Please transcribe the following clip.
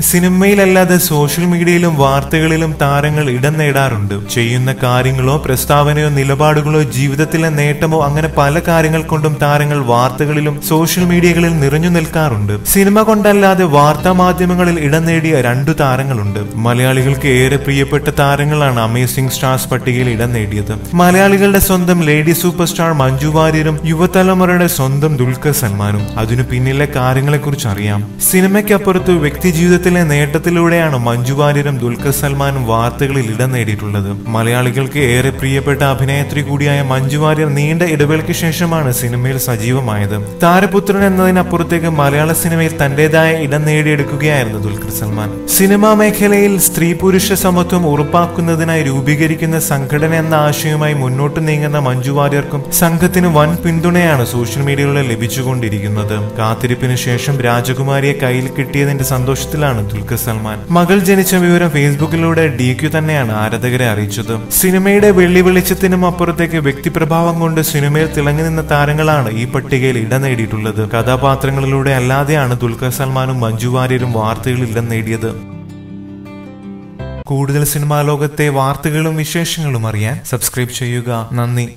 സിനിമയിലല്ലാതെ social മീഡിയയിലും വാർത്തകളിലും താരങ്ങൾ ഇടം നേടാറുണ്ട്. ചെയ്യുന്ന കാര്യങ്ങളോ പ്രസ്താവനയോ നിലപാടുകളോ ജീവിതത്തിലെ നേട്ടമോ അങ്ങനെ പല കാര്യങ്ങൾ കൊണ്ടും താരങ്ങൾ വാർത്തകളിലും സോഷ്യൽ മീഡിയകളിൽ നിറഞ്ഞു നിൽക്കാറുണ്ട്. സിനിമ കൊണ്ടല്ലാതെ വാർത്താ മാധ്യമങ്ങളിൽ ഇടം നേടിയ രണ്ടു താരങ്ങളുണ്ട്. മലയാളികൾക്ക് ഏറെ പ്രിയപ്പെട്ട താരങ്ങളാണ് അമേസിംഗ് സ്റ്റാർസ് പട്ടികയിൽ ഇടം നേടിയത്. മലയാളികളുടെ സ്വന്തം ലേഡി സൂപ്പർ സ്റ്റാർ മഞ്ജു വാര്യരും യുവതലമുറയുടെ സ്വന്തം ദുൽഖർ സൽമാനും. അതിനു പിന്നിലെ കാര്യങ്ങളെക്കുറിച്ച് അറിയാം സിനിമയ്ക്കപ്പുറത്ത് വ്യക്തി ജീവിതത്തിലെ നേട്ടത്തിലൂടെയാണ് മഞ്ജു വാര്യരും ദുൽഖർ സൽമാനും വാർത്തകളിൽ ഇടം നേടിയിട്ടുള്ളത്. മലയാളികൾക്ക് ഏറെ പ്രിയപ്പെട്ട അഭിനേത്രി കൂടിയായ മഞ്ജു വാര്യർ നീണ്ട ഇടവേളയ്ക്ക് ശേഷമാണ് സിനിമയിൽ സജീവമായത്. താരപുത്രൻ എന്നതിനപ്പുറത്തേക്ക് മലയാള സിനിമയിൽ തന്റേതായ ഇടം നേടിയെടുക്കുകയായിരുന്നു ദുൽഖർ സൽമാൻ. സിനിമാ മേഖലയിൽ സ്ത്രീ പുരുഷ സമത്വം ഉറപ്പാക്കുന്നതിനായി രൂപീകരിക്കുന്ന സംഘടന എന്ന ആശയവുമായി മുന്നോട്ട് നീങ്ങുന്ന മഞ്ജു വാര്യർക്കും സംഘത്തിന് വൻ പിന്തുണയാണ് സോഷ്യൽ മീഡിയയിലൂടെ ലഭിച്ചുകൊണ്ടിരിക്കുന്നത്. കാത്തിരിപ്പിന് ശേഷം രാജകുമാരിയെ കയ്യിൽ കിട്ടിയതിന്റെ സന്തോഷത്തിലാണ് ദുൽഖർ സൽമാൻ? മകൾ ജനിച്ച വിവരം ഫേസ്ബുക്കിലൂടെ ഡി ക്യു തന്നെയാണ് ആരാധകരെ അറിയിച്ചത്. സിനിമയുടെ വെള്ളി വെളിച്ചത്തിനും അപ്പുറത്തേക്ക് വ്യക്തിപ്രഭാവം കൊണ്ട് സിനിമയിൽ തിളങ്ങി നിന്ന താരങ്ങളാണ് ഈ പട്ടികയിൽ ഇടം നേടിയിട്ടുള്ളത്. കഥാപാത്രങ്ങളിലൂടെ അല്ലാതെയാണ് ദുൽഖർ സൽമാനും മഞ്ജു വാര്യരും വാർത്തകളിൽ ഇടം നേടിയത്. കൂടുതൽ സിനിമാ ലോകത്തെ വാർത്തകളും വിശേഷങ്ങളും അറിയാൻ സബ്സ്ക്രൈബ് ചെയ്യുക. നന്ദി.